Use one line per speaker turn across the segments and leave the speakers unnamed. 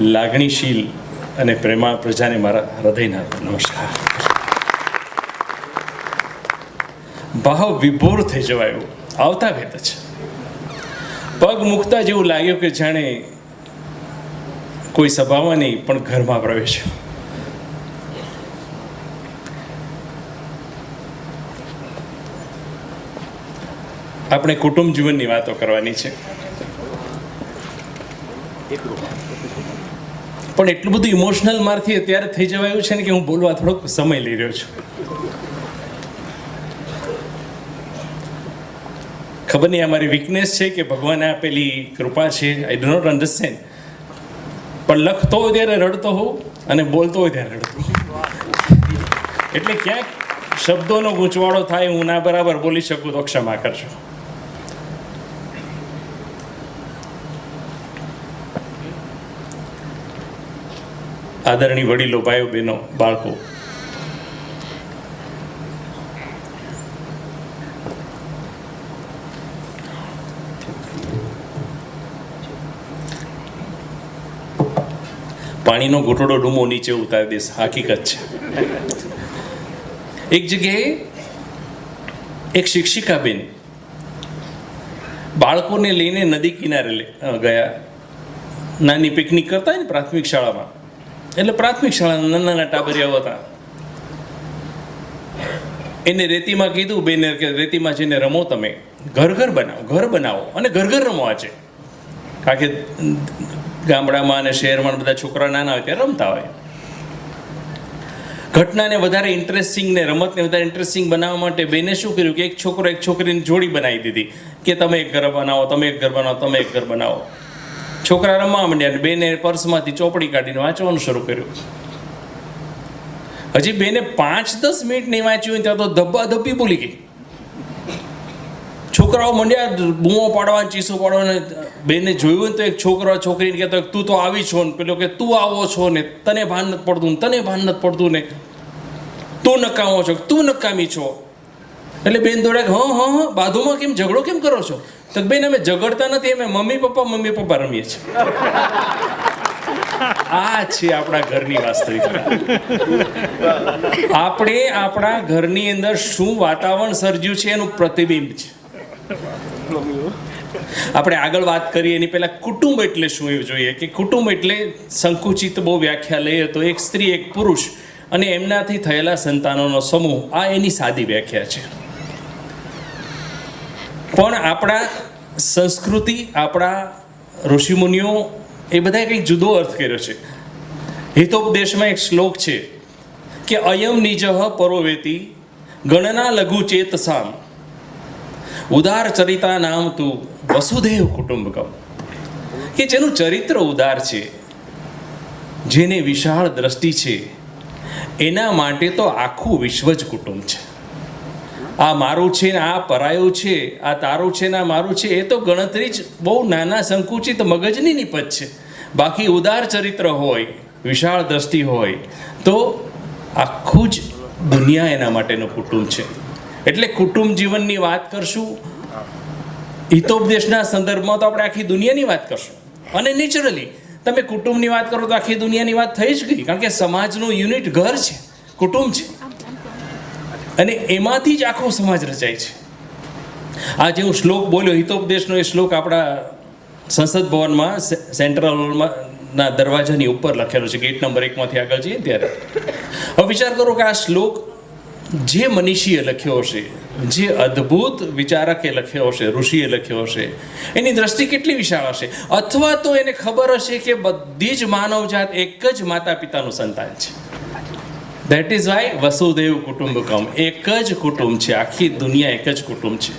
લાગણીશીલ અને પ્રેમા પ્રજાને મારા હૃદયના નમસ્કાર. ભાવ વિભોર થઈ જવાયો. આવતા ભેદ જ પગ મૂકતા જેવું લાગ્યું કે જાણે કોઈ સભામાં નહીં, પણ ઘરમાં પ્રવેશ્યો. આપણે કુટુંબ જીવનની વાતો કરવાની છે. પણ એટલું બધું ઇમોશનલ મારથી અત્યારે થઈ જવાયું છે ને કે હું બોલવા થોડોક સમય લઈ રહ્યો છું. ખબર નહીં અમારી વીકનેસ છે કે ભગવાને આપેલી કૃપા છે? આઈ ડો નોટ અન્ડરસ્ટેન્ડ પણ લખતો હોય ત્યારે રડતો હોઉં અને બોલતો હોય ત્યારે રડતો એટલે ક્યાંક શબ્દોનો ગૂંચવાડો થાય, હું ના બરાબર બોલી શકું તો ક્ષમા કરજો. આદરણી વડીલો, ભાઈઓ, બહેનો, બાળકો. પાણીનો ઘૂંટડો ડૂમો નીચે ઉતારી દેશ હકીકત છે. એક જગ્યાએ એક શિક્ષિકા બેન બાળકોને લઈને નદી કિનારે ગયા. નાની પિકનિક કરતા હોય ને પ્રાથમિક શાળામાં. એટલે પ્રાથમિક શાળાના નાના નાના ટાબરિયાઓ હતા એને રેતીમાં કીધું, બેને કે રેતીમાં જઈને રમો તમે. ઘર ઘર બનાવો ઘર બનાવો અને ઘર ઘર રમો આજે. કારણ કે ગામડામાં અને શહેરમાં બધા છોકરા નાના હોય ત્યારે રમતા હોય. ઘટનાને વધારે ઇન્ટરેસ્ટિંગ ને રમતને વધારે ઇન્ટરેસ્ટિંગ બનાવવા માટે બેને શું કર્યું કે એક છોકરો એક છોકરીની જોડી બનાવી દીધી કે તમે એક ઘર બનાવો, તમે એક ઘર બનાવો, તમે એક ઘર બનાવો. છોકરા રમવા માંડ્યા બેને પર્સમાંથી ચોપડી કાઢીને વાંચવાનું શરૂ કર્યું. હજી બેને પાંચ દસ મિનિટ નહીં વાંચ્યું ત્યાં તો ધબ્બા ધબ્બી બોલી ગઈ. છોકરાઓ મંડ્યા, બૂમો પાડવા ચીસો પાડવાને, બેને જોયું ને તો એક છોકરો છોકરીને કહેતો તું તો આવી છો ને. પેલો કે, તું આવો છો ને, તને ભાન નથી પડતું ને, તને ભાન નથી પડતું ને. તું નકામો છો, તું નકામી છો. એટલે બેન દોડ્યા હા હા હા બાધુમાં કેમ ઝઘડો કેમ કરો છો? તો બેન, અમે ઝઘડતા નથી, અમે મમ્મી પપ્પા મમ્મી પપ્પા રમીએ છીએ. આ છે આપણા ઘરની વાસ્તવિકતા આપણે આપણા ઘરની અંદર શું વાતાવરણ સર્જ્યું છે એનું પ્રતિબિંબ છે. આપણે આગળ વાત કરીએ, એની પહેલા કુટુંબ એટલે શું એવું જોઈએ કે કુટુંબ એટલે સંકુચિત બહુ વ્યાખ્યા લઈએ તો એક સ્ત્રી, એક પુરુષ અને એમનાથી થયેલા સંતાનોનો સમૂહ, આ એની સાદી વ્યાખ્યા છે. પણ આપણા સંસ્કૃતિ, આપણા ઋષિમુનિઓ એ બધાએ કંઈક જુદો અર્થ કર્યો છે. હિતોપદેશમાં એક શ્લોક છે કે અયમ નિજહ પરોવેતી ગણના લઘુ ચેતસામ. ઉદાર ચરિતા નામ તું વસુદેવ કુટુંબકમ. કે જેનું ચરિત્ર ઉદાર છે, જેને વિશાળ દ્રષ્ટિ છે, એના માટે તો આખું વિશ્વ જ કુટુંબ છે. આ મારું છે ને, આ પરાયું છે, આ તારું છે ને, આ મારું છે, એ તો ગણતરી જ બહુ નાના સંકુચિત મગજની નિપજ છે. બાકી ઉદાર ચરિત્ર હોય, વિશાળ દ્રષ્ટિ હોય, તો આખું જ દુનિયા એના માટેનું કુટુંબ છે. એટલે કુટુંબ જીવનની વાત કરશું, હિતોપદેશના સંદર્ભમાં તો આપણે આખી દુનિયાની વાત કરશું. અને નેચરલી, તમે કુટુંબની વાત કરો તો આખી દુનિયાની વાત થઈ જ ગઈ, કારણ કે સમાજનું યુનિટ ઘર છે, કુટુંબ છે. અને એમાંથી જ આખો સમાજ રચાય છે. આ જે શ્લોક બોલ્યો, હિતોપદેશનો એ શ્લોક આપણા સંસદ ભવનમાં સેન્ટ્રલ હોલમાં ના દરવાજાની ઉપર લખેલો છે. ગેટ નંબર એકમાંથી આગળ જઈએ ત્યારે. હવે વિચાર કરો કે આ શ્લોક જે મનીષીએ લખ્યો હશે, જે અદ્ભુત વિચારકે લખ્યો હશે, ઋષિએ લખ્યો હશે, એની દ્રષ્ટિ કેટલી વિશાળ હશે? અથવા તો એને ખબર હશે કે બધી જ માનવજાત એક જ માતા પિતાનું સંતાન છે. દેટ ઇઝ વાય વસુદેવ કુટુંબકમ એક જ કુટુંબ છે, આખી દુનિયા એક જ કુટુંબ છે.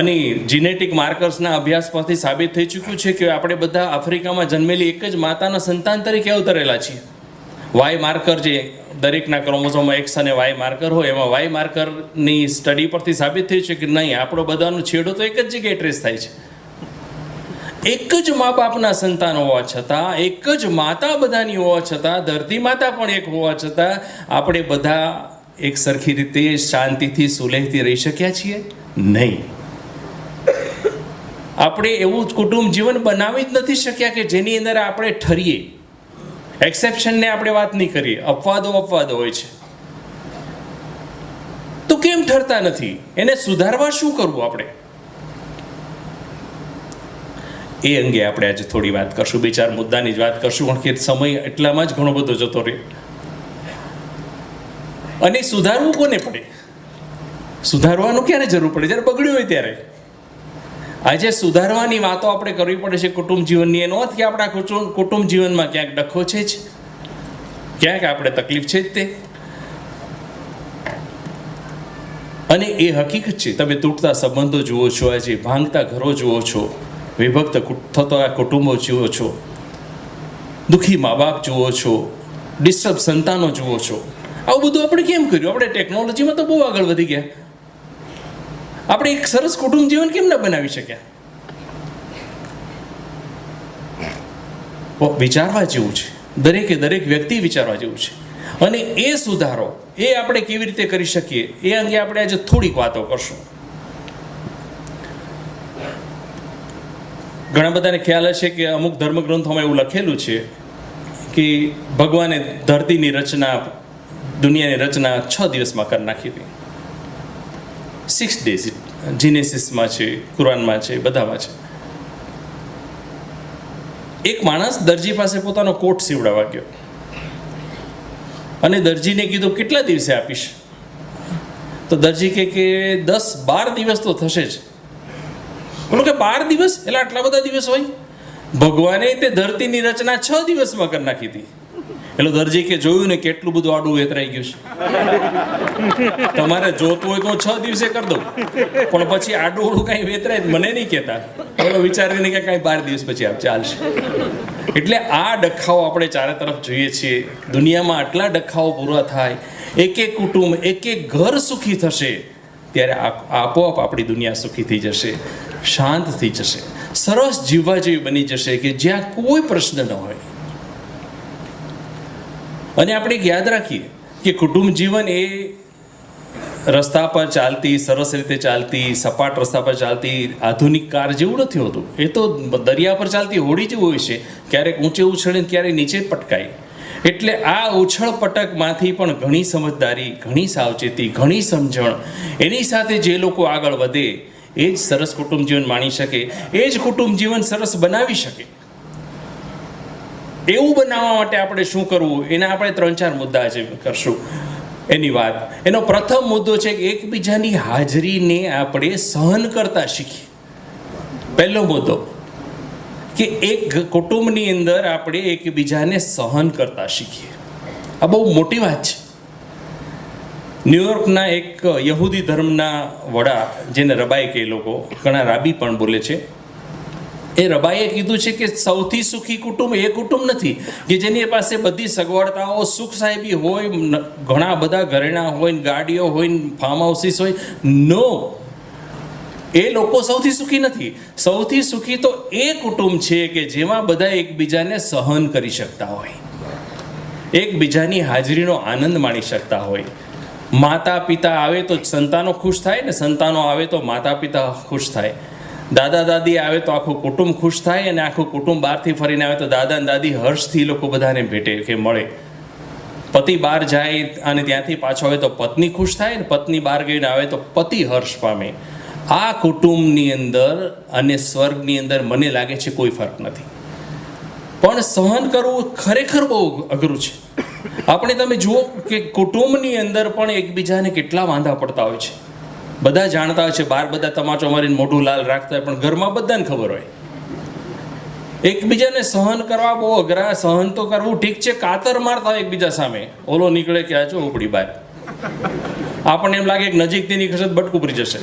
અને જીનેટિક માર્કર્સના અભ્યાસ પરથી સાબિત થઈ ચૂક્યું છે કે આપણે બધા આફ્રિકામાં જન્મેલી એક જ માતાના સંતાન તરીકે અવતરેલા છીએ. વાય માર્કર જે દરેકના ક્રોમોઝોમાં એક્સ અને વાય માર્કર હોય, એમાં વાય માર્કરની સ્ટડી પરથી સાબિત થયું છે કે નહીં, આપણો બધાનો છેડો તો એક જ જગ્યાએ ટ્રેસ થાય છે. એક જ મા બાપના સંતાન હોવા છતાં, એક જ માતા બધાની હોવા છતાં, ધરતી માતા પણ એક હોવા છતાં, આપણે બધા એક સરખી રીતે શાંતિથી, સુલેહથી રહી શક્યા છીએ? નહીં. આપણે એવું કુટુંબ જીવન બનાવી જ નથી શક્યા કે જેની અંદર આપણે ઠરીએ. એક્સેપ્શનને આપણે વાત નહીં કરીએ. અપવાદો અપવાદો હોય છે. તો કેમ ઠરતા નથી? એને સુધારવા શું કરવું આપણે? એ અંગે આપણે આજે થોડી વાત કરશું, બે ચાર મુદ્દાની જ વાત કરશું, પણ કે સમય એટલામાં જ ઘણો બધો જતો રહે અને સુધારવું કોને પડે? સુધારવાનું ક્યારે જરૂર પડે? જ્યારે બગડ્યું હોય ત્યારે. આજે સુધારવાની વાતો આપણે કરવી પડે છે કુટુંબ જીવનની. એનો અર્થ કે આપણા કુટુંબ જીવનમાં ક્યાંક ડખો છે જ. ક્યાંક આપણે તકલીફ છે જ તે. અને એ હકીકત છે. તમે તૂટતા સંબંધો જુઓ છો આજે, ભાંગતા ઘરો જુઓ છો. વિભક્ત થતો થતા કુટુંબો જુઓ છો. દુઃખી મા બાપ જુઓ છો. ડિસ્ટર્બ સંતાનો જુઓ છો. આવું બધું આપણે કેમ કર્યું? આપણે ટેકનોલોજીમાં તો બહુ આગળ વધી ગયા. આપણે એક સરસ કુટુંબ જીવન કેમ ના બનાવી શક્યા? વિચારવા જેવું છે. દરેકે દરેક વ્યક્તિ વિચારવા જેવું છે. અને એ સુધારો, એ આપણે કેવી રીતે કરી શકીએ? એ અંગે આપણે આજે થોડીક વાતો કરશું. ઘણા બધાને ખ્યાલ હશે કે અમુક ધર્મગ્રંથોમાં એવું લખેલું છે કે ભગવાને ધરતીની રચના, દુનિયાની રચના છ દિવસમાં કરી નાખી હતી. સિક્સ ડેઝ જીનેસિસમાં છે કુરાનમાં છે, બધામાં છે. એક માણસ દરજી પાસે પોતાનો કોટ સીવડાવવા ગયો. અને દરજીને કીધું, કેટલા દિવસે આપીશ? તો દરજી કે, દસ બાર દિવસ તો થશે જ. બોલો કે બાર દિવસ? એટલે આટલા બધા દિવસ હોય? ભગવાને તે ધરતીની રચના છ દિવસમાં કરી નાખી હતી. એટલે દરજી કે જોયું ને કેટલું બધું આડું વેતરાઈ ગયું છે. તમારે જોતું હોય તો છ દિવસે કરી દઉં. પણ પછી આડું ઓળું કાંઈ વેતરાય મને નહીં કહેતા. બોલો વિચારીને કે કાંઈ બાર દિવસ પછી આપ ચાલશે. એટલે આ ડખાઓ આપણે ચારે તરફ જોઈએ છીએ. દુનિયામાં આટલા ડખાઓ પૂરા થાય. એક એક કુટુંબ, એક એક ઘર સુખી થશે. ત્યારે આપોઆપ આપણી દુનિયા સુખી થઈ જશે. શાંત થઈ જશે. સરસ જીવવા જેવી બની જશે કે જ્યાં કોઈ પ્રશ્ન ન હોય. અને આપણે એક યાદ રાખીએ કે કુટુંબ જીવન એ રસ્તા પર ચાલતી, સરસ રીતે ચાલતી, સપાટ રસ્તા પર ચાલતી, આધુનિક કાર જેવું નથી હોતું. એ તો દરિયા પર ચાલતી હોડી જેવું હોય છે. ક્યારેક ઊંચે ઉછળે ક્યારેક નીચે પટકાય. એટલે આ ઉછળ પટકમાંથી પણ ઘણી સમજદારી, ઘણી સાવચેતી, ઘણી સમજણ, એની સાથે જે લોકો આગળ વધે એ જ સરસ કુટુંબ જીવન માણી શકે, એ જ કુટુંબ જીવન સરસ બનાવી શકે. એવું બનાવવા માટે આપણે શું કરવું? એના આપણે ત્રણ ચાર મુદ્દા આજે કરશું. એની વાત, એનો પ્રથમ મુદ્દો છે કે એકબીજાની હાજરીને આપણે સહન કરતા શીખીએ. પહેલો મુદ્દો, કે એક કુટુંબની અંદર આપણે એકબીજાને સહન કરતા શીખીએ. આ બહુ મોટી વાત છે. ન્યુયોર્કના એક યહૂદી ધર્મના વડા જેને રબાઈ કે લોકો, ઘણા રાબી પણ બોલે છે. એ રબાઈએ કીધું છે કે સૌથી સુખી કુટુંબ એ કુટુંબ નથી, કે જેની પાસે બધી સગવડતાઓ, સુખ સાહેબી હોય ઘણા બધા ઘરેણા હોય, ગાડીઓ હોય ફાર્મ હાઉસીસ હોય નો એ લોકો સૌથી સુખી નથી. સૌથી સુખી તો એ કુટુંબ છે કે જેમાં બધા એકબીજાને સહન કરી શકતા હોય. એકબીજાની હાજરીનો આનંદ માણી શકતા હોય. માતા પિતા આવે તો સંતાનો ખુશ થાય ને સંતાનો આવે તો માતા પિતા ખુશ થાય. દાદા દાદી આવે તો આખું કુટુંબ ખુશ થાય અને આખું કુટુંબ બહારથી ફરીને આવે તો દાદા અને દાદી હર્ષથી લોકો બધાને ભેટે કે મળે. પતિ બહાર જાય અને ત્યાંથી પાછો આવે તો પત્ની ખુશ થાય ને પત્ની બહાર ગઈને આવે તો પતિ હર્ષ પામે. આ કુટુંબની અંદર અને સ્વર્ગની અંદર મને લાગે છે કોઈ ફરક નથી. પણ સહન કરવું ખરેખર બહુ અઘરું છે. આપણે તમે જુઓ કે કુટુંબની અંદર પણ એકબીજાને કેટલા વાંધા પડતા હોય છે. બધા જાણતા હોય છે, બાર બધા તમાચો મારીને મોઢું લાલ રાખતા હોય, પણ ઘરમાં બધાને ખબર હોય. એકબીજાને સહન કરવા બહુ અઘરા, સહન તો કરવું ઠીક છે, કાતર મારતા હોય એકબીજા સામે. ઓલો નીકળે કે આ છો ઉપડી બહાર આપણને એમ લાગે કે નજીકથી નીકળશે તો બટકું ઉપરી જશે.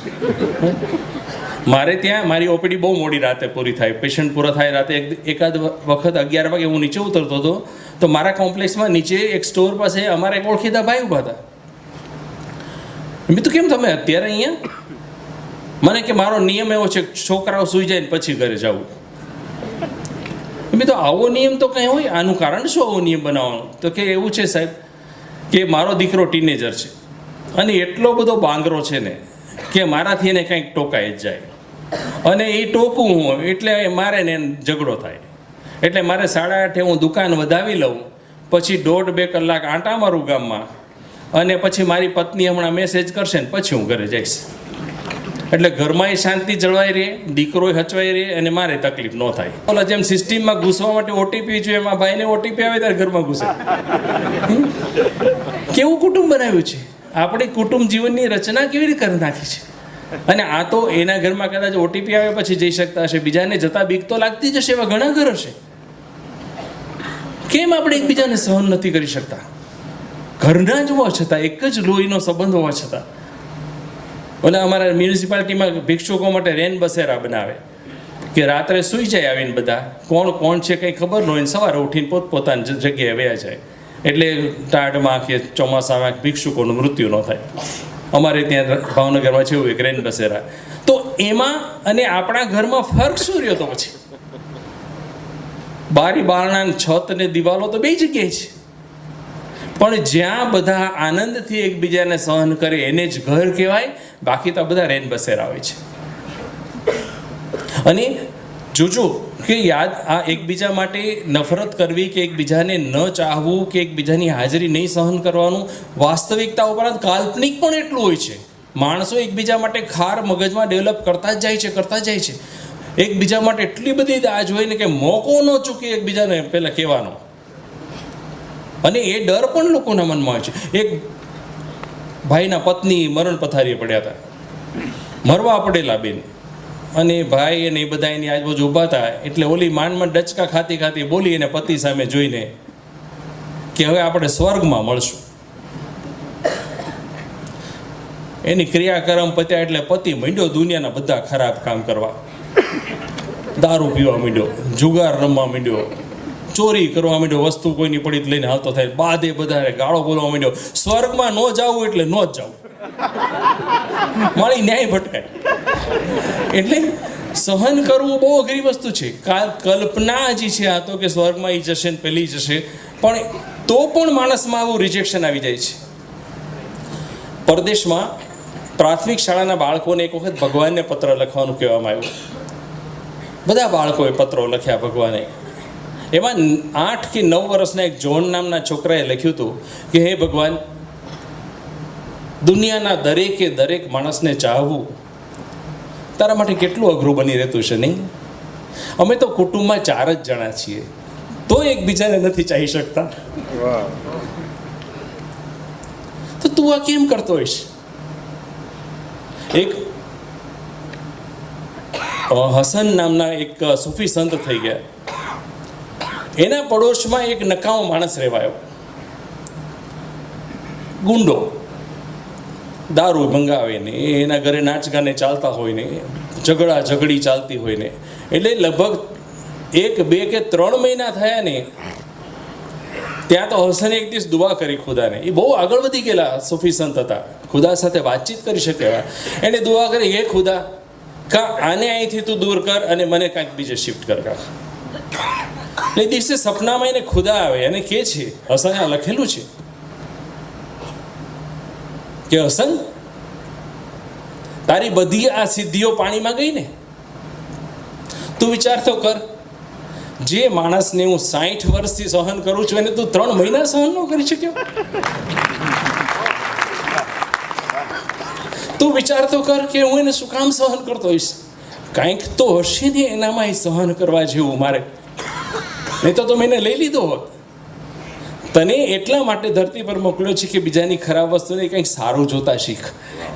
મારે ત્યાં મારી ઓપીડી બહુ મોડી રાતે પૂરી થાય. પેશન્ટ પૂરા થાય રાતે એકાદ વખત અગિયાર વાગે હું નીચે ઉતરતો હતો. તો મારા કોમ્પ્લેક્સમાં નીચે એક સ્ટોર પાસે અમારા એક ઓળખીતા ભાઈ ઊભા હતા. મેં તો કેમ તમે અત્યારે અહીંયા? મને કે, મારો નિયમ એવો છે છોકરાઓ સૂઈ જાય ને પછી ઘરે જવું. મેં તો આવો નિયમ તો કંઈ હોય? આનું કારણ શું આવો નિયમ બનાવવાનો? તો કે, એવું છે સાહેબ કે મારો દીકરો ટીનેજર છે. અને એટલો બધો બાંગરો છે ને કે મારાથી એને કંઈક ટોકાઈ જ જાય. અને એ ટોકું હું એટલે મારે ને ઝઘડો થાય. એટલે મારે સાડા આઠે હું દુકાન વધાવી લઉં, પછી દોઢ બે કલાક આંટા મારું ગામમાં, અને પછી મારી પત્ની હમણાં મેસેજ કરશે ને પછી હું ઘરે જઈશ. એટલે ઘરમાં શાંતિ જળવાઈ રહે, દીકરોય હચવાઈ રહે, અને મારે તકલીફ ન થાય. ઓલા જેમ સિસ્ટમમાં ઘૂસવા માટે ઓટીપી જોઈએ, એમાં ભાઈને ઓટીપી આવે ત્યારે ઘરમાં ઘૂસે. કેવું કુટુંબ બનાવ્યું છે? આપણે કુટુંબ જીવનની રચના કેવી રીતે કરી નાખી છે? અને આ તો એના ઘરમાં કદાચ ઓટીપી આવે પછી જઈ શકતા હશે. બીજાને જતા બીક તો લાગતી જ હશે એવા ઘણા ઘર હશે કેમ આપણે એકબીજાને સહન નથી કરી શકતા? ઘરના જ હોવા છતાં, એક જ લોહીનો સંબંધ હોવા છતાં. ઓલા અમારા મ્યુનિસિપાલિટીમાં ભિક્ષુકો માટે રેન બસેરા બનાવે. કે રાત્રે સૂઈ જાય આવીને બધા. કોણ કોણ છે કંઈ ખબર ન હોય ને સવારે ઉઠીને પોતપોતાની જગ્યાએ વયા જાય. એટલે ટાઢમાં કે ચોમાસામાં ભિક્ષુકોનું મૃત્યુ ન થાય. અમારે ત્યાં ભાવનગરમાં છે એવું રેન બસેરા તો એમાં અને આપણા ઘરમાં ફરક શું રહ્યો તો પછી? બારી બારણા છત અને દિવાલો તો બે જગ્યાએ છે. પણ જ્યાં બધા આનંદથી એકબીજાને સહન કરે એને જ ઘર કહેવાય, બાકી તો બધા રેન બસેરા હોય છે. અને જોજો કે યાદ, આ એકબીજા માટે નફરત કરવી કે એકબીજાને ન ચાહવું, કે એકબીજાની હાજરી નહીં સહન કરવાનું, વાસ્તવિકતા ઉપરાંત કાલ્પનિક પણ એટલું હોય છે. માણસો એકબીજા માટે ખાર મગજમાં ડેવલપ કરતા જ જાય છે, કરતા જાય છે. એકબીજા માટે એટલી બધી દાજ હોય ને કે મોકો ન ચૂકે એકબીજાને પહેલાં કહેવાનો. અને એ ડર પણ લોકોના મનમાં હોય છે. એક ભાઈના પત્ની મરણ પથારીએ પડ્યા હતા. મરવા પડેલા બેન. અને ભાઈ અને એ બધા એની આજુબાજુ ઊભા હતા એટલે ઓલી માંડમાં ડચકા ખાતી ખાતી બોલી અને પતિ સામે જોઈને કે હવે આપણે સ્વર્ગમાં મળશું. એની ક્રિયાક્રમ પત્યા એટલે પતિ માંડ્યો દુનિયાના બધા ખરાબ કામ કરવા. દારૂ પીવા માંડ્યો, જુગાર રમવા માંડ્યો, ચોરી કરવા માંડ્યો, વસ્તુ કોઈની પડી લઈને હાલતો થાય. બાદ બધાને ગાળો બોલવા માંડ્યો. સ્વર્ગમાં ન જાવું એટલે ન જ જાવું. મારી ન્યાય ભટકાય. એટલે સહન કરવું બહુ અઘરી વસ્તુ છે. કલ્પના જે છે આ તો કે સ્વર્ગમાં એ જશે ને પેલી જશે. પણ તો પણ માણસમાં આવું રિજેક્શન આવી જાય છે. પરદેશમાં પ્રાથમિક શાળાના બાળકોને એક વખત ભગવાનને પત્ર લખવાનું કહેવામાં આવ્યું. બધા બાળકોએ પત્રો લખ્યા ભગવાને. એમાં આઠ કે નવ વર્ષના એક જોન નામના છોકરાએ લખ્યું હતું કે, હે ભગવાન દુનિયાના દરેકે દરેક માણસને ચાહવું. તારા માટે કેટલું અઘરું બની રહેતું છે નહીં? અમે તો કુટુંબમાં ચાર જ જણા છીએ. તો એકબીજાને નથી ચાહી શકતા. તો તું આ કેમ કરતો હોઈશ? એક હસન નામના એક સૂફી સંત થઈ ગયા. એના પડોશમાં એક નકામો માણસ રહેવાયો. ગુંડો. દારૂ મંગાવે ને, એના ઘરે નાચ ગાને ચાલતા હોય ને, ઝઘડા ઝઘડી ચાલતી હોય ને, એટલે લગભગ એક, બે કે ત્રણ મહિના થયા ને, ત્યાં તો હસને એક દિવસ દુઆ કરી ખુદાને. એ બહુ આગળ વધી ગયેલા સુફી સંત હતા. ખુદા સાથે વાતચીત કરી શકે એને દુઆ કરી, હે ખુદા, કા આને અહીંથી તું દૂર કર અને મને કાંઈક બીજે શિફ્ટ કર કા એટલે દિવસે સપનામાં એને ખુદા આવે અને કે છે હસને આ લખેલું છે. કે હસન તારી બધી આ સિદ્ધિઓ પાણીમાં ગઈ ને? તું વિચાર તો કર, જે માણસને હું સાઠ વર્ષથી સહન કરું છું, એને તું ત્રણ મહિના સહન ન કરી શક્યો? તું વિચાર તો કર કે હું એને શું કામ સહન કરતો હોઈશ? કાંઈક તો હશે ને એનામાં સહન કરવા જેવું મારે. નહીં તો તમે એને લઈ લીધો હોત. તને એટલા માટે ધરતી પર મોકલ્યો છે કે બીજાની ખરાબ વસ્તુને કંઈક સારું જોતા શીખ.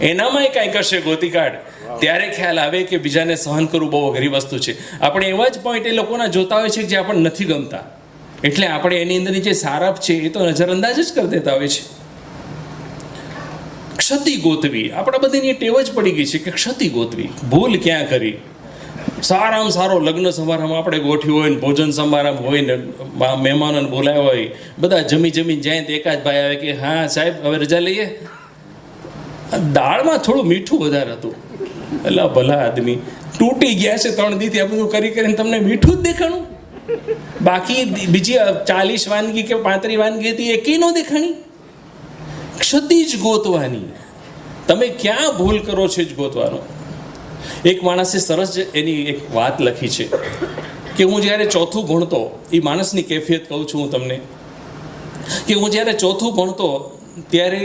એનામાં કંઈક હશે ગોતી કાઢ ત્યારે ખ્યાલ આવે કે બીજાને સહન કરવું બહુ અઘરી વસ્તુ છે. આપણે એવા જ પોઈન્ટ એ લોકોના જોતા હોય છે જે આપણને નથી ગમતા. એટલે આપણે એની અંદરની જે સારપ છે એ તો નજરઅંદાજ જ કરી દેતા હોય છે. ક્ષતિ ગોતવી. આપણા બધાની ટેવ જ પડી ગઈ છે કે ક્ષતિ ગોતવી. ભૂલ ક્યાં કરી? સારામાં સારો લગ્ન સમારંભ આપણે ગોઠ્યો હોય ને ભોજન સમારંભ હોય ને મહેમાનોને બોલાવ્યા હોય, બધા જમી જમી જાય તો એકાદ ભાઈ આવે કે, હા, સાહેબ, હવે રજા લઈએ. દાળમાં થોડું મીઠું વધારે હતું. એટલે ભલા આદમી, તૂટી ગયા છે ત્રણ દીથી આ બધું કરી કરીને તમને મીઠું જ દેખાણું. બાકી બીજી ચાલીસ વાનગી કે પાંત્રીસ વાનગી હતી એકેય ન દેખાણી? ક્ષતિ જ ગોતવાની. તમે ક્યાં ભૂલ કરો છો જ ગોતવાનો. એક માણસે સરસ એની એક વાત લખી છે કે હું જ્યારે ચોથું ભણતો, એ માણસની કેફિયત કહું છું હું તમને, કે હું જ્યારે ચોથું ભણતો ત્યારે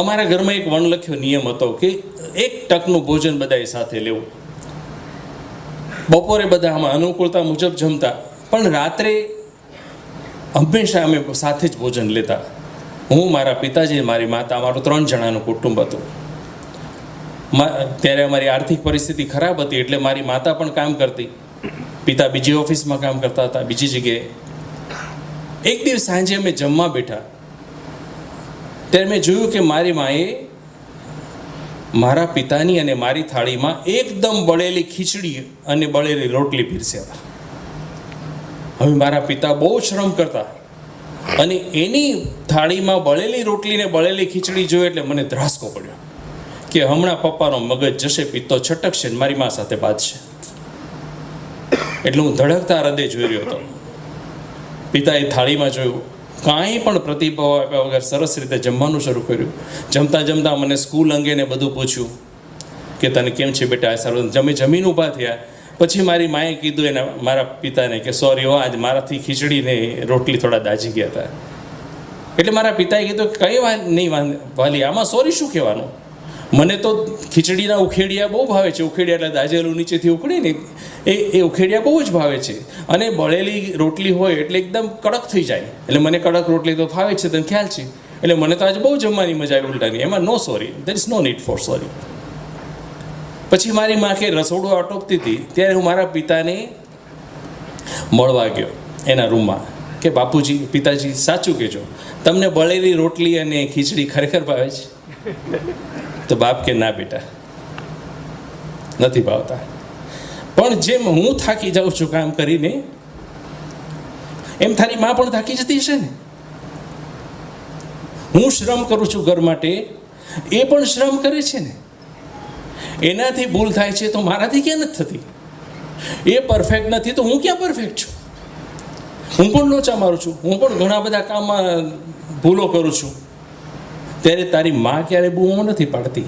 અમારા ઘરમાં એક વણલખ્યો નિયમ હતો કે એક ટકનું ભોજન બધાએ સાથે લેવું. બપોરે બધા આમાં અનુકૂળતા મુજબ જમતા, પણ રાત્રે હંમેશા અમે સાથે જ ભોજન લેતા. હું, મારા પિતાજી મારી માતા, અમારું ત્રણ જણાનું કુટુંબ હતું. ત્યારે અમારી આર્થિક પરિસ્થિતિ ખરાબ હતી એટલે મારી માતા પણ કામ કરતી. પિતા બીજી ઓફિસમાં કામ કરતા હતા, બીજી જગ્યાએ. એક દિવસ સાંજે અમે જમવા બેઠા. ત્યારે મેં જોયું કે મારી માએ મારા પિતાની અને મારી થાળીમાં એકદમ બળેલી ખીચડી અને બળેલી રોટલી પીરસ્યા હતા. હવે મારા પિતા બહુ શ્રમ કરતા. અને એની થાળીમાં બળેલી રોટલી ને બળેલી ખીચડી જોઈ એટલે મને ધ્રાસકો પડ્યો. કે હમણાં પપ્પાનો મગજ જશે પિત્તો છટકશે ને મારી મા સાથે બાંધશે. એટલે હું ધડકતા હૃદય જોઈ રહ્યો હતો. પિતાએ થાળીમાં જોયું, કાંઈ પણ પ્રતિભાવ આપ્યા વગર સરસ રીતે જમવાનું શરૂ કર્યું. જમતા જમતા મને સ્કૂલ અંગેને બધું પૂછ્યું કે તને કેમ છે બેટા સારું? જમે જમીન ઊભા થયા. પછી મારી માએ કીધું એના, મારા પિતાને કે, સોરી હો, આજ મારાથી ખીચડીને રોટલી થોડા દાજી ગયા હતા. એટલે મારા પિતાએ કીધું કંઈ વાત નહીં વાલી, આમાં સોરી શું કહેવાનું? મને તો ખીચડીના ઉખેડિયા બહુ ભાવે છે. ઉખેડિયા એટલે દાજેલું નીચેથી ઉખડી ને એ એ ઉખેડિયા બહુ જ ભાવે છે. અને બળેલી રોટલી હોય એટલે એકદમ કડક થઈ જાય. એટલે મને કડક રોટલી તો ફાવે છે, તને ખ્યાલ છે? એટલે મને તો આજે બહુ જમવાની મજા આવી ઉલટાની. એમાં no sorry there is no need for sorry પછી મારી માખે રસોડું આટોપતી હતી, ત્યારે હું મારા પિતાને મળવા ગયો એના રૂમમાં કે બાપુજી, પિતાજી, સાચું કહેજો. તમને બળેલી રોટલી અને ખીચડી ખરેખર ભાવે છે? તો બાપ કે ના બેટા, નથી ભાવતા. પણ જેમ હું થાકી જાઉં છું કામ કરીને, એમ તારી માં પણ થાકી જતી હશે ને? હું શ્રમ કરું છું ઘર માટે, એ પણ શ્રમ કરે છે ને? એનાથી ભૂલ થાય છે તો મારાથી ક્યાં નથી થતી? એ પરફેક્ટ નથી તો હું ક્યાં પરફેક્ટ છું? હું પણ લોચા મારું છું, હું પણ ઘણા બધા કામમાં ભૂલો કરું છું. ત્યારે તારી માં ક્યારે બૂમો નથી પાડતી?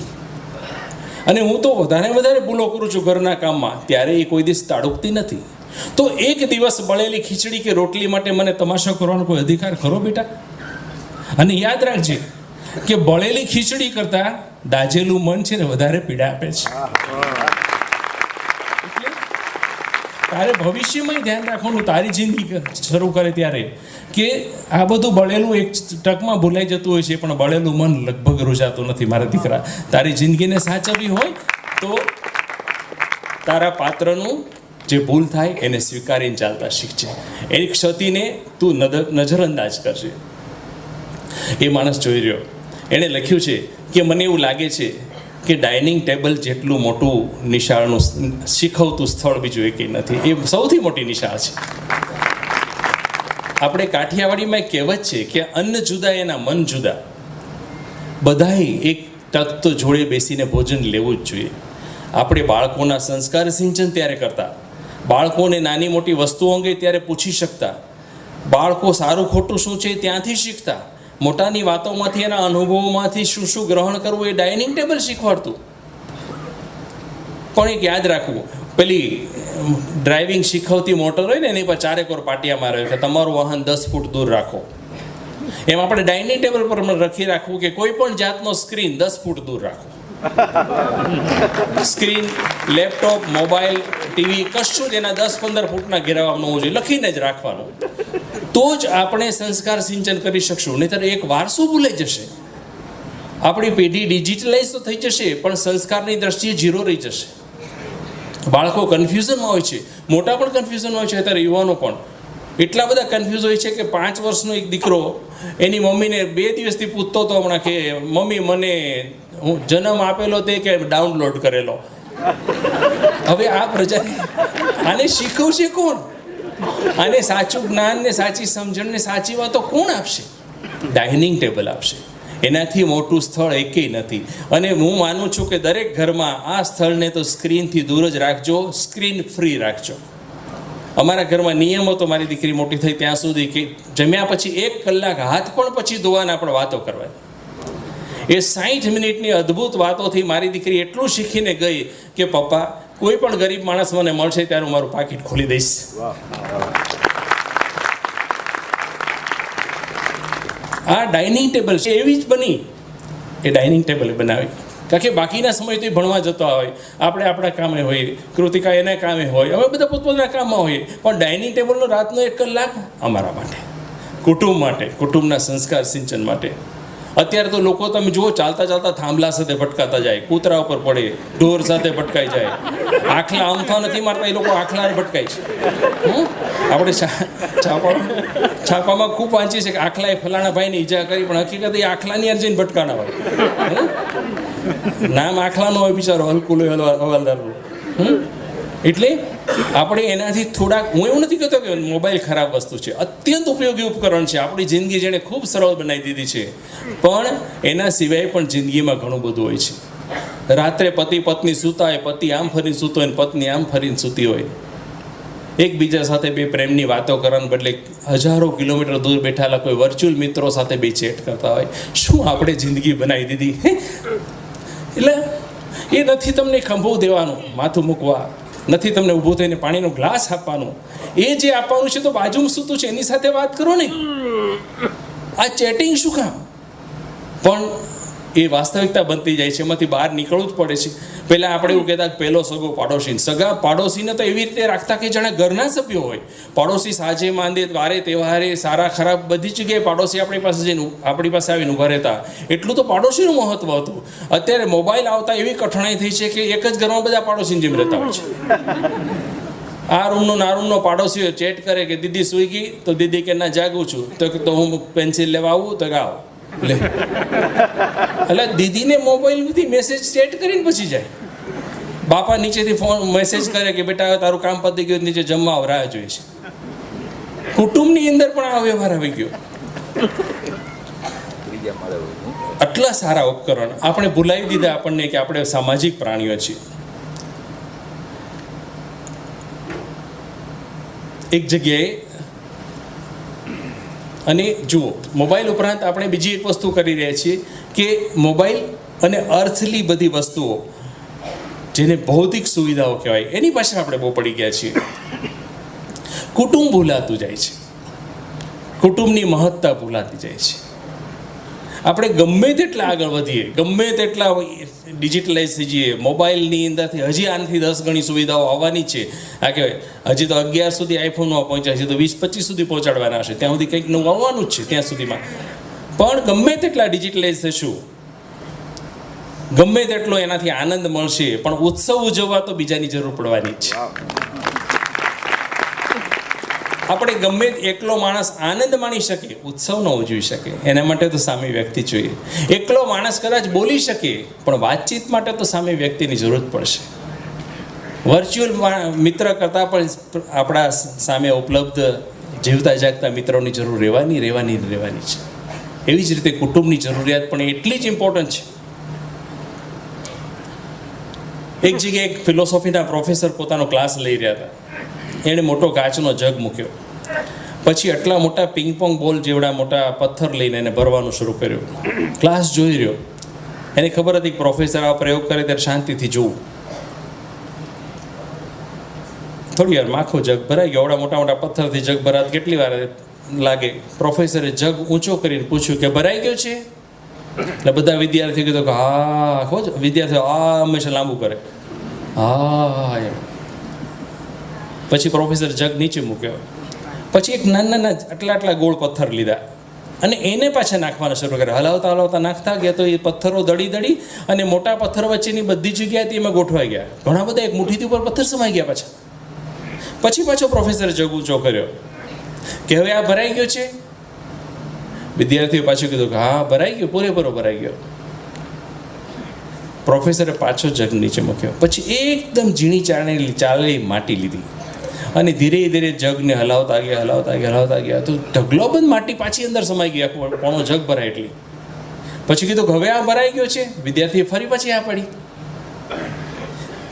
અને હું તો વધારે વધારે ભૂલો કરું છું ઘરના કામમાં, ત્યારે એ કોઈ દિવસ તાડુકતી નથી. તો એક દિવસ બળેલી ખીચડી કે રોટલી માટે મને તમાશો કરવાનો કોઈ અધિકાર ખરો બેટા? અને યાદ રાખજે કે બળેલી ખીચડી કરતાં દાજેલું મન છે ને વધારે પીડા આપે છે. તારે ભવિષ્યમાં ધ્યાન રાખવાનું, તારી જિંદગી શરૂ કરે ત્યારે. કે આ બધું બળેલું એક ટકમાં ભૂલાઈ જતું હોય છે, પણ બળેલું મન લગભગ રૂજાતું નથી મારા દીકરા. તારી જિંદગીને સાચવવી હોય તો તારા પાત્રનું જે ભૂલ થાય એને સ્વીકારીને ચાલતા શીખજે. એની ક્ષતિને તું નજર- નજરઅંદાજ કરજે. એ માણસ જોઈ રહ્યો. એણે લખ્યું છે કે મને એવું લાગે છે કે ડાઇનિંગ ટેબલ જેટલું મોટું નિશાળનું શીખવતું સ્થળ બીજું એકેય નથી. એ સૌથી મોટી નિશાળ છે. આપણે કાઠિયાવાડીમાં કહેવત છે કે અન્ન જુદા એના મન જુદા. બધાએ એક તક તો જોડે બેસીને ભોજન લેવું જ જોઈએ. આપણે બાળકોના સંસ્કાર સિંચન ત્યારે કરતા. બાળકોને નાની મોટી વસ્તુઓ અંગે ત્યારે પૂછી શકતા. બાળકો સારું ખોટું શું છે ત્યાંથી શીખતા. મોટાની વાતોમાંથી એના અનુભવોમાંથી શું શું ગ્રહણ કરવું એ ડાઇનિંગ ટેબલ શીખવાડતું. પણ એક યાદ રાખવું, પેલી ડ્રાઇવિંગ શીખવતી મોટર હોય ને, એની પર ચારેક ઓર પાટિયા મારે કે તમારું વાહન દસ ફૂટ દૂર રાખો. એમ આપણે ડાઇનિંગ ટેબલ પર રખી રાખવું કે કોઈ પણ જાતનો સ્ક્રીન દસ ફૂટ દૂર રાખો. સ્ક્રીન, લેપટોપ, મોબાઈલ, ટીવી, કશું જ એના દસ પંદર ફૂટના ઘેરાવામાં હોવું જોઈએ. લખીને જ રાખવાનું. તો જ આપણે સંસ્કાર સિંચન કરી શકશું. નહીતર એક વારસો ભૂલાઈ જશે. આપણી પેઢી ડિજિટલાઇઝ તો થઈ જશે, પણ સંસ્કારની દ્રષ્ટિએ ઝીરો રહી જશે. બાળકો કન્ફ્યુઝનમાં હોય છે. મોટા પણ કન્ફ્યુઝનમાં હોય છે. અત્યારે યુવાનો પણ. એટલા બધા કન્ફ્યુઝ હોય છે કે પાંચ વર્ષનો એક દીકરો, એની મમ્મીને બે દિવસથી પૂછતો હતો હમણાં કે, મમ્મી, મને હું જન્મ આપેલો તે કે ડાઉનલોડ કરેલો. હવે આ પ્રજા આને શીખવશે કોણ? આને સાચું જ્ઞાન ને સાચી સમજણ ને સાચી વાતો કોણ આપશે? ડાઇનિંગ ટેબલ આપશે. એનાથી મોટું સ્થળ એકેય નથી. અને હું માનું છું કે દરેક ઘરમાં આ સ્થળને તો સ્ક્રીનથી દૂર જ રાખજો, સ્ક્રીન ફ્રી રાખજો. અમારા ઘરમાં નિયમો તો મારી દીકરી મોટી થઈ ત્યાં સુધી કે જમ્યા પછી એક કલાક હાથ પણ પછી ધોવાના આપણે વાતો કરવાની. એ સાહીઠ મિનિટની અદ્ભુત વાતોથી મારી દીકરી એટલું શીખીને ગઈ કે, પપ્પા, કોઈ પણ ગરીબ માણસ મને મળશે ત્યારે હું મારું પાકીટ ખોલી દઈશ. આ ડાઇનિંગ ટેબલ છે, એવી જ બની. એ ડાઇનિંગ ટેબલ બનાવી. કારણ કે બાકીના સમય તો ભણવા જતા હોય. આપણે આપણા કામે હોઈએ. કૃતિકા એના કામે હોય. અમે બધા પોતપોતાના કામમાં હોઈએ. પણ ડાઇનિંગ ટેબલનો રાતનો એક કલાક અમારા માટે. કુટુંબ માટે, કુટુંબના સંસ્કાર સિંચન માટે. અત્યારે તો લોકો તમે જુઓ, ચાલતા ચાલતા થાંભલા સાથે ભટકાતા જાય, કૂતરા ઉપર પડે, ઢોર સાથે ભટકાઈ જાય. આખલા આમથા નથી મારતા, એ લોકો આખલા ભટકાય છે? આપણે છા- છાપામાં ખૂબ વાંચી છે કે આખલાએ ફલાણા ભાઈને ઈજા કરી, પણ હકીકત એ આખલાની અર્જીને ભટકાના હોય. નામ આખલાનું હોય બિચારો હલકુલો હવાલદારનું. હમ? એટલે આપણે એનાથી થોડાક, હું એવું નથી કહેતો કે મોબાઈલ ખરાબ વસ્તુ છે. અત્યંત ઉપયોગી ઉપકરણ છે. આપણી જિંદગી જેણે ખૂબ સરળ બનાવી દીધી છે. પણ એના સિવાય પણ જિંદગીમાં ઘણું બધું હોય છે. રાત્રે પતિ પત્ની સૂતા હોય પતિ આમ ફરીને સૂતો હોય પત્ની આમ ફરીને સૂતી હોય. એકબીજા સાથે બે પ્રેમની વાતો કરવાને બદલે હજારો કિલોમીટર દૂર બેઠેલા કોઈ વર્ચ્યુઅલ મિત્રો સાથે બે ચેટ કરતા હોય. શું આપણે જિંદગી બનાવી દીધી? એટલે એ નથી તમને ખંભો દેવાનું. માથું મૂકવા. નથી તમને ઊભું થઈને પાણીનો ગ્લાસ આપવાનો. એ જે આપવાનું છે તો બાજુમાં સૂતું છે? એની સાથે વાત કરો ને. આ ચેટિંગ શું કામ? પણ એ વાસ્તવિકતા બનતી જાય છે, એમાંથી બહાર નીકળવું જ પડે છે. પહેલાં આપણે એવું કહેતા કે પહેલો સગો પાડોશી સગા પાડોશીને તો એવી રીતે રાખતા કે જાણે ઘરના સભ્યો હોય. પાડોશી સાજે માંદે, વારે તહેવારે, સારા ખરાબ બધી જગ્યાએ પાડોશી આપણી પાસે જઈને આપણી પાસે આવીને ઊભા રહેતા. એટલું તો પાડોશીનું મહત્વ હતું. અત્યારે મોબાઈલ આવતા એવી કઠણાઈ થઈ છે કે એક જ ઘરમાં બધા પાડોશીની જેમ રહેતા હોય છે. આ રૂમનો ના રૂમનો પાડોશીઓ ચેટ કરે કે, દીદી સૂઈ ગઈ? તો દીદી કે, ના, જાગું છું. તો હું પેન્સિલ લેવા આવું? તો આવો. લે. એટલે દીદીને મોબાઈલથી મેસેજ સેટ કરીને પછી જાય. બાપા નીચેથી ફોન મેસેજ કરે કે, બેટા તારું કામ પતી ગયું, નીચે જમવા રાહ જોઈએ છે. કુટુંબની અંદર પણ આ વ્યવહાર આવી ગયો. આટલા સારા ઉપકરણ આપણે ભૂલાવી દીધા આપણને કે આપણે સામાજિક પ્રાણીઓ છીએ. એક જગ્યાએ અને જુઓ મોબાઈલ ઉપરાંત આપણે બીજી એક વસ્તુ કરી રહ્યા છીએ કે મોબાઈલ અને અર્થલી બધી વસ્તુઓ, જેને ભૌતિક સુવિધાઓ કહેવાય, એની પાછળ આપણે બહુ પડી ગયા છીએ. કુટુંબ ભૂલાતું જાય છે. કુટુંબની મહત્તા ભૂલાતી જાય છે. આપણે ગમે તેટલા આગળ વધીએ, ગમે તેટલા ડિજિટલાઇઝ થઈ જઈએ મોબાઈલની અંદરથી હજી આનાથી દસ ગણી સુવિધાઓ આવવાની છે. આ કહેવાય, હજી તો અગિયાર સુધી આઈફોનમાં પહોંચ્યા છે તો વીસ પચીસ સુધી પહોંચાડવાના હશે. ત્યાં સુધી કંઈક નવું આવવાનું જ છે, ત્યાં સુધીમાં. પણ ગમે તેટલા ડિજિટલાઇઝ થશું, ગમે તેટલો એનાથી આનંદ મળશે, પણ ઉત્સવ ઉજવવા તો બીજાની જરૂર પડવાની જ છે. આપણે ગમે એકલો માણસ આનંદ માણી શકે ઉત્સવ ન ઉજવી શકે એના માટે તો સામે વ્યક્તિ જોઈએ. એકલો માણસ કદાચ બોલી શકે, પણ વાતચીત માટે તો સામે વ્યક્તિની જરૂર પડશે. વર્ચ્યુઅલ મિત્ર કરતાં પણ આપણા સામે ઉપલબ્ધ જીવતા જાગતા મિત્રોની જરૂર રહેવાની રહેવાની રહેવાની છે. એવી જ રીતે કુટુંબની જરૂરિયાત પણ એટલી જ ઇમ્પોર્ટન્ટ છે. એક જગ્યાએ એક ફિલોસોફીના પ્રોફેસર પોતાનો ક્લાસ લઈ રહ્યા હતા. એણે મોટો કાચનો જગ મૂક્યો. પછી આટલા મોટા પિંગપોંગ બોલ જેવડા મોટા પથ્થર લઈને એને ભરવાનું શરૂ કર્યું. ક્લાસ જોઈ રહ્યો. એને ખબર હતી પ્રોફેસર આ પ્રયોગ કરે ત્યારે શાંતિથી જોવું. થોડી વાર માખો જગ ભરાઈ ગયો. આવડા મોટા મોટા પથ્થરથી જગ ભરાત કેટલી વાર લાગે. પ્રોફેસરે જગ ઊંચો કરીને પૂછ્યું કે ભરાઈ ગયો છે? એટલે બધા વિદ્યાર્થીઓ કીધું કે હા ખો વિદ્યાર્થીઓ આ હંમેશા લાંબુ કરે. હા, એમ. પછી પ્રોફેસર જગ નીચે મૂક્યો. પછી એક નાના નાના આટલા આટલા ગોળ પથ્થર લીધા. અને એને પાછા નાખવાના શરૂ કર્યા. હલાવતા હલાવતા નાખતા ગયા તો એ પથ્થરો દડી દડી અને મોટા પથ્થર વચ્ચેની બધી જગ્યાએથી એમાં ગોઠવાઈ ગયા. ઘણા બધા એક મુઠ્ઠીથી ઉપર પથ્થર સમાઈ ગયા પાછા. પછી પાછો પ્રોફેસર જગ ઊંચો કર્યો. કે હવે આ ભરાઈ ગયો છે? વિદ્યાર્થીઓ પાછું કીધું કે હા, ભરાઈ ગયો, પૂરેપૂરો ભરાઈ ગયો. પ્રોફેસરે પાછો જગ નીચે મૂક્યો. પછી એકદમ ઝીણી ચાળેલી ચાલેલી માટી લીધી. અને ધીરે ધીરે જગને હલાવતા ગયા હલાવતા ગયા હલાવતા ગયા. તો ઢગલો બંધ માટી પાછી અંદર સમાઈ ગયા પોણો જગ ભરાય એટલી. પછી કીધું હવે આ ભરાઈ ગયો છે, વિદ્યાર્થીએ ફરી પછી આ પડી.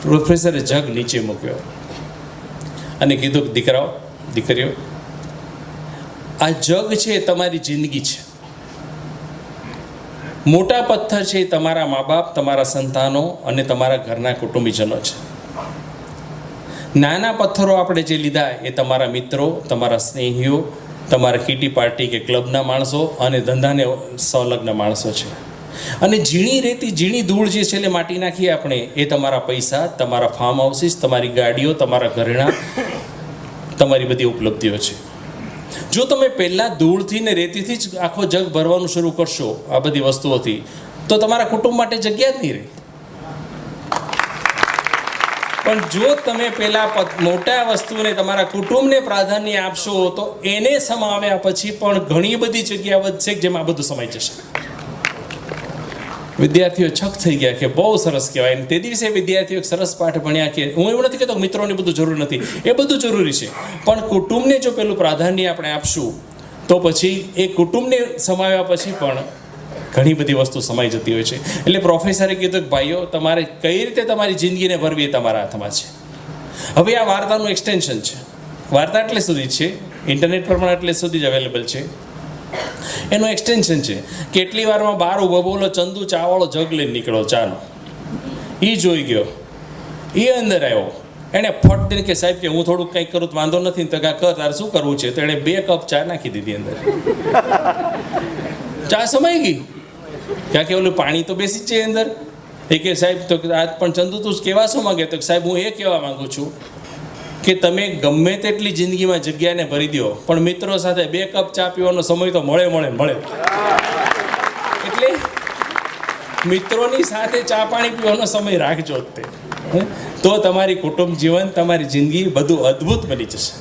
પ્રોફેસરે જગ નીચે મૂક્યો અને કીધું દીકરાઓ, દીકરીઓ, આ જગ છે તમારી જિંદગી છે. મોટા પથ્થર છે તમારા મા બાપ, તમારા સંતાનો અને તમારા ઘરના કુટુંબીજનો છે. નાના પથ્થરો આપણે જે લીધા એ તમારા મિત્રો, તમારા સ્નેહીઓ, તમારા કીટી પાર્ટી કે ક્લબના માણસો અને ધંધાને સંલગ્ન માણસો છે. અને ઝીણી રેતી, ઝીણી ધૂળ જે છે, એટલે માટી નાખીએ આપણે, એ તમારા પૈસા, તમારા ફાર્મ હાઉસીસ તમારી ગાડીઓ, તમારા ઘરેણા, તમારી બધી ઉપલબ્ધિઓ છે. જો તમે પહેલાં ધૂળથી ને રેતીથી જ આખો જગ ભરવાનું શરૂ કરશો આ બધી વસ્તુઓથી, તો તમારા કુટુંબ માટે જગ્યા જ નહીં રહે. પણ જો તમે પેલા મોટા વસ્તુને તમારા કુટુંબને પ્રાધાન્ય આપશો, તો એને સમાવ્યા પછી પણ ઘણી બધી જગ્યા વધશે જેમાં આ બધું સમાઈ જશે. વિદ્યાર્થીઓ છક થઈ ગયા કે બહુ સરસ કહેવાય. તે દિવસે વિદ્યાર્થીઓ સરસ પાઠ ભણ્યા કે, હું એવું નથી કહેતો મિત્રોને બધું જરૂર નથી. એ બધું જરૂરી છે. પણ કુટુંબને જો પેલું પ્રાધાન્ય આપણે આપશું, તો પછી એ કુટુંબને સમાવ્યા પછી પણ ઘણી બધી વસ્તુ સમાઈ જતી હોય છે. એટલે પ્રોફેસરે કીધું કે ભાઈઓ, તમારે કઈ રીતે તમારી જિંદગીને ભરવી એ તમારા હાથમાં છે? હવે આ વાર્તાનું એક્સટેન્શન છે. વાર્તા એટલે સુધી છે. ઇન્ટરનેટ પર પણ એટલે સુધી જ અવેલેબલ છે. એનું એક્સટેન્શન છે. કેટલી વારમાં બહાર ઊભો બોલો, ચંદુ, ચાવાળો, જગ લઈને નીકળ્યો ચાનો એ જોઈ ગયો. એ અંદર આવ્યો. એણે ફટ દઈને કે, સાહેબ, કે હું થોડુંક કંઈક કરું તો વાંધો નથી. તો કા કર, તારે શું કરવું છે? તો એણે બે કપ ચા નાખી દીધી અંદર. ચા સમાઈ ગઈ. ક્યાં કે ઓલું પાણી તો બેસી જ છે અંદર. એ કે સાહેબ, તો આજ પણ ચંદુ તું કહેવા શું માંગે. તો સાહેબ, હું એ કહેવા માંગુ છું કે તમે ગમે તેટલી જિંદગીમાં જગ્યાને ભરી દો, પણ મિત્રો સાથે બે કપ ચા પીવાનો સમય તો મળે મળે મળે. એટલે મિત્રોની સાથે ચા પાણી પીવાનો સમય રાખજો તે. તો તમારી કુટુંબ જીવન, તમારી જિંદગી બધું અદ્ભુત બની જશે.